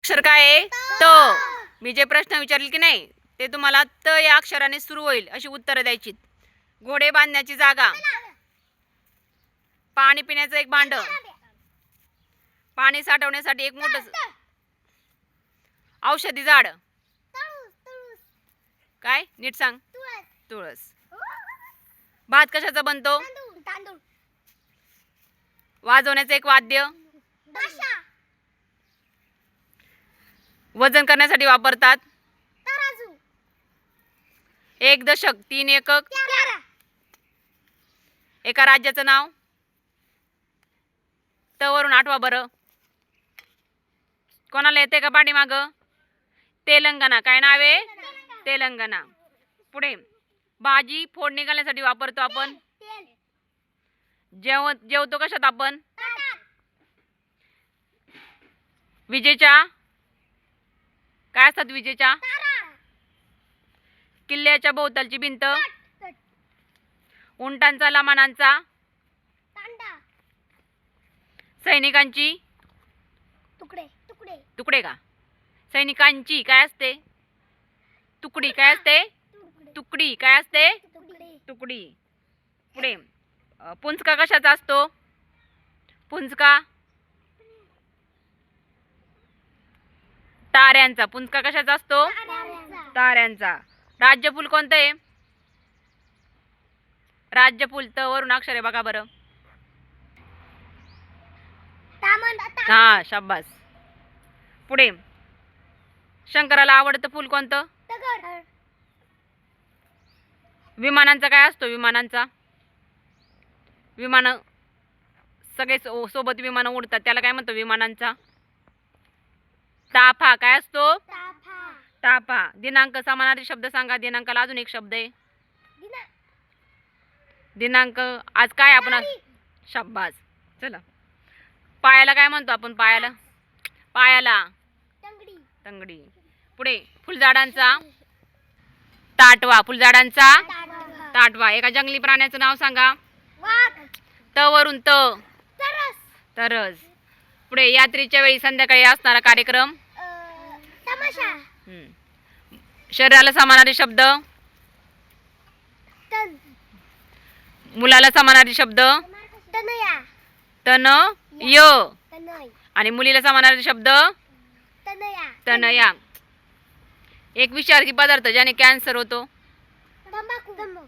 अक्षर काय आहे? त. मी जे प्रश्न विचारले की नाही ते तुम्हाला त या अक्षराने सुरू होईल अशी उत्तरं द्यायची घोडे बांधण्याची जागा. पाणी पिण्याचं एक भांड. पाणी साठवण्यासाठी एक मोठं औषधी झाड. काय? नीट सांग. तुळस. भात कशाचा बनतो? वाजवण्याचं एक वाद्य. वजन करण्यासाठी वापरतात? तराजू एक दशक तीन एकक. एका राज्याचं नाव? त वरून आठवा बरं. कोणाला येते का पाठीमाग? तेलंगणा. काय नाव आहे? तेलंगणा. पुढे. भाजी फोडणी घालण्यासाठी वापरतो आपण. जेव जेवतो कशात आपण? विजेच्या? काय असतात विजेच्या? किल्ल्याच्या भोवतालची भिंत. उंटांचा लमानांचा सैनिकांची. तुकडे तुकडे. तुकडे का? सैनिकांची काय असते? तुकडी काय असते? तुकडे. काय असते? तुकडे. तुकडी. पुढे पुंचका कशाचा असतो? पुंचका ताऱ्यांचा. पुंचका कशाचा असतो? ताऱ्यांचा. राज्यफूल कोणतं आहे? राज्यफूल त वरून अक्षर आहे बघा बरं. हा शाबास. पुढे. शंकराला आवडतं फूल कोणतं? विमानांचा काय असतो विमानांचा? विमान सगळे सोबत विमानं उडतात. त्याला काय म्हणतो विमानांचा? ताफा काय असतो? ताफा. दिनांक समानार्थी शब्द सांगा. दिनांकाला अजून एक शब्द आहे. दिना दिनांक आज काय आपण शाब्बास चला. पायाला काय म्हणतो आपण? पायाला? पायाला. तंगडी. पुढे फुलझाडांचा. ताटवा. फुलझाडांचा. ताटवा. एका जंगली प्राण्याचं नाव सांगा. त वरून त. तरस. पुढे यात्रेच्या वेळी संध्याकाळी असणारा कार्यक्रम? हम्म. शरीराला समानार्थी शब्द? मुलाला समानार्थी शब्द? तनया. तन य. तनय. आणि मुलीला समानार्थी शब्द? तनया. तनया. एक विषारी पदार्थ ज्याने कॅन्सर होतो. तंबाखू.